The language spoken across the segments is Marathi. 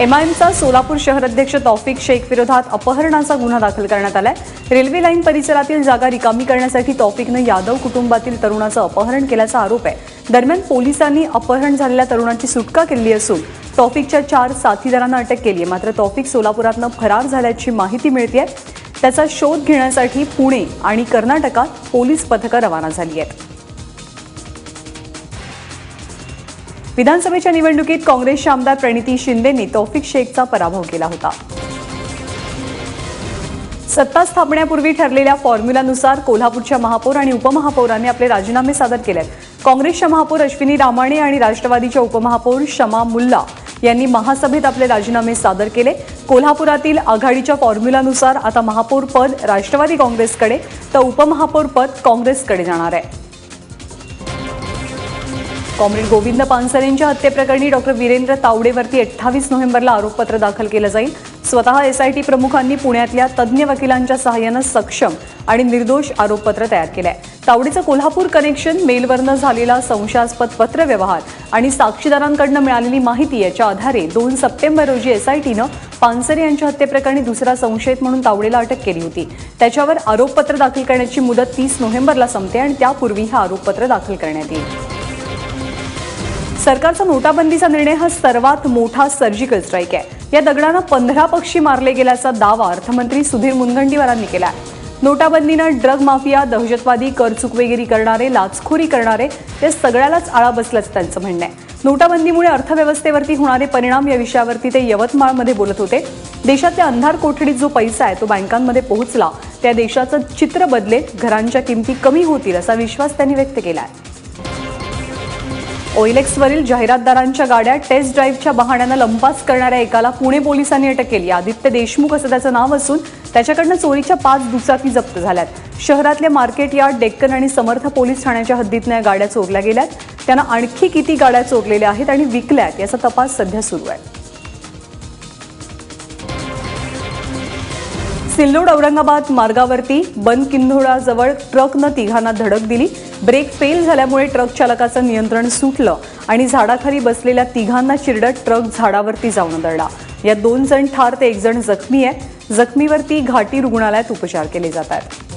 एमआयएमचा सोलापूर शहर अध्यक्ष तौफिक शेख विरोधात अपहरणाचा गुन्हा दाखल करण्यात आलाय. रेल्वे लाईन परिसरातील जागा रिकामी करण्यासाठी तौफिकनं यादव कुटुंबातील तरुणाचं अपहरण केल्याचा आरोप आहे. दरम्यान पोलिसांनी अपहरण झालेल्या तरुणाची सुटका केली असून तौफिकच्या चार साथीदारांना अटक केली आहे. मात्र तौफिक सोलापुरातनं फरार झाल्याची माहिती मिळते त्याचा शोध घेण्यासाठी पुणे आणि कर्नाटकात पोलीस पथकं रवाना झाली आहेत. विधानसभेच्या निवडणुकीत काँग्रेसच्या आमदार प्रणिती शिंदेंनी तौफिक शेखचा पराभव केला होता. सत्ता स्थापण्यापूर्वी ठरलेल्या फॉर्म्युलानुसार कोल्हापूरच्या महापौर आणि उपमहापौरांनी आपले राजीनामे सादर केले काँग्रेसच्या महापौर अश्विनी रामाणे आणि राष्ट्रवादीच्या उपमहापौर शमा मुल्ला यांनी महासभेत आपले राजीनामे सादर केले. कोल्हापुरातील आघाडीच्या फॉर्म्युलानुसार आता महापौर पद राष्ट्रवादी काँग्रेसकडे तर उपमहापौर पद काँग्रेसकडे जाणार आहे. कॉम्रेड गोविंद पानसरेंच्या हत्येप्रकरणी डॉक्टर वीरेंद्र तावडेवरती अठ्ठावीस नोव्हेंबरला आरोपपत्र दाखल केलं जाईल. स्वतः एसआयटी प्रमुखांनी पुण्यातल्या तज्ज्ञ वकिलांच्या सहाय्यानं सक्षम आणि निर्दोष आरोपपत्र तयार केलंय. तावडेचं कोल्हापूर कनेक्शन मेलवरनं झालेला संशयास्पद पत्रव्यवहार आणि साक्षीदारांकडनं मिळालेली माहिती याच्या आधारे दोन सप्टेंबर रोजी एसआयटीनं पानसरे यांच्या हत्येप्रकरणी दुसरा संशयित म्हणून तावडेला अटक केली होती. त्याच्यावर आरोपपत्र दाखल करण्याची मुदत तीस नोव्हेंबरला संपते आणि त्यापूर्वी हे आरोपपत्र दाखल करण्यात येईल. सरकारचा नोटाबंदीचा निर्णय हा सर्वात मोठा सर्जिकल स्ट्राईक आहे. या दगडानं पंधरा पक्षी मारले गेल्याचा दावा अर्थमंत्री सुधीर मुनगंटीवारांनी केला आहे नोटाबंदीनं ड्रग माफिया दहशतवादी कर चुकवेगिरी करणारे लाचखोरी करणारे ते सगळ्यालाच आळा बसल्याचं त्यांचं म्हणणं आहे. नोटाबंदीमुळे अर्थव्यवस्थेवरती होणारे परिणाम या विषयावरती ते यवतमाळमध्ये बोलत होते. देशातल्या अंधार कोठडीत जो पैसा आहे तो बँकांमध्ये पोहोचला. त्या देशाचं चित्र बदलेत घरांच्या किमती कमी होतील असा विश्वास त्यांनी व्यक्त केला आहे ओएलएक्सवरील जाहिरातदारांच्या गाड्या टेस्ट ड्राईव्हच्या बहाण्यानं लंपास करणाऱ्या एकाला पुणे पोलिसांनी अटक केली. आदित्य देशमुख असं त्याचं नाव असून त्याच्याकडनं चोरीच्या पाच दुचाकी जप्त झाल्यात. शहरातल्या मार्केट यार्ड डेक्कन आणि समर्थ पोलीस ठाण्याच्या हद्दीतनं या गाड्या चोरल्या गेल्यात. त्यांना आणखी किती गाड्या चोरलेल्या आहेत आणि विकल्यात याचा तपास सध्या सुरू आहे. सिल्लोड औरंगाबाद मार्गावरती बनकिंधोळाजवळ ट्रकनं तिघांना धडक दिली. ब्रेक फेल झाल्यामुळे ट्रक चालकाचं नियंत्रण सुटलं आणि झाडाखाली बसलेल्या तिघांना चिरडत ट्रक झाडावरती जाऊन दळला या दोन जण ठार ते एक जण जखमी आहे. जखमीवरती घाटी रुग्णालयात उपचार केले जात आहेत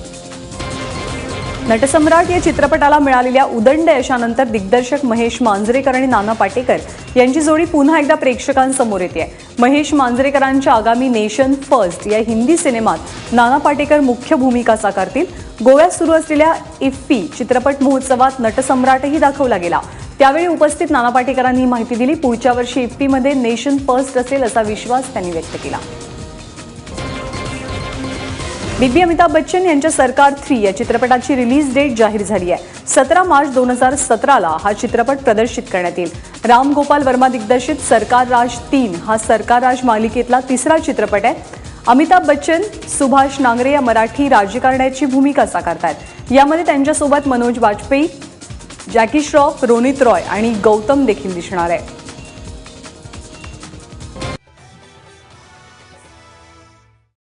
नटसम्राट या चित्रपटाला मिळालेल्या उदंड यशानंतर दिग्दर्शक महेश मांजरेकर आणि नाना पाटेकर यांची जोडी पुन्हा एकदा प्रेक्षकांसमोर येते महेश मांजरेकरांच्या आगामी नेशन फर्स्ट या हिंदी सिनेमात नाना पाटेकर मुख्य भूमिका साकारतील. गोव्यात सुरू असलेल्या इफ्फी चित्रपट महोत्सवात नटसम्राटही दाखवला गेला. त्यावेळी उपस्थित नाना पाटेकरांनी माहिती दिली. पुढच्या वर्षी इफ्फीमध्ये नेशन फर्स्ट असेल असा विश्वास त्यांनी व्यक्त केला. बीबी अमिताभ बच्चन यांच्या सरकार थ्री या चित्रपटाची रिलीज डेट जाहीर झाली आहे. सतरा मार्च दोन हजार सतराला हा चित्रपट प्रदर्शित करण्यात येईल. राम गोपाल वर्मा दिग्दर्शित सरकार राज तीन हा सरकार राज मालिकेतला तिसरा चित्रपट आहे. अमिताभ बच्चन सुभाष नांगरे या मराठी राजकारण्याची भूमिका साकारतात यामध्ये त्यांच्यासोबत मनोज वाजपेयी जॅकी श्रॉफ रोनित रॉय आणि गौतम देखील दिसणार आहे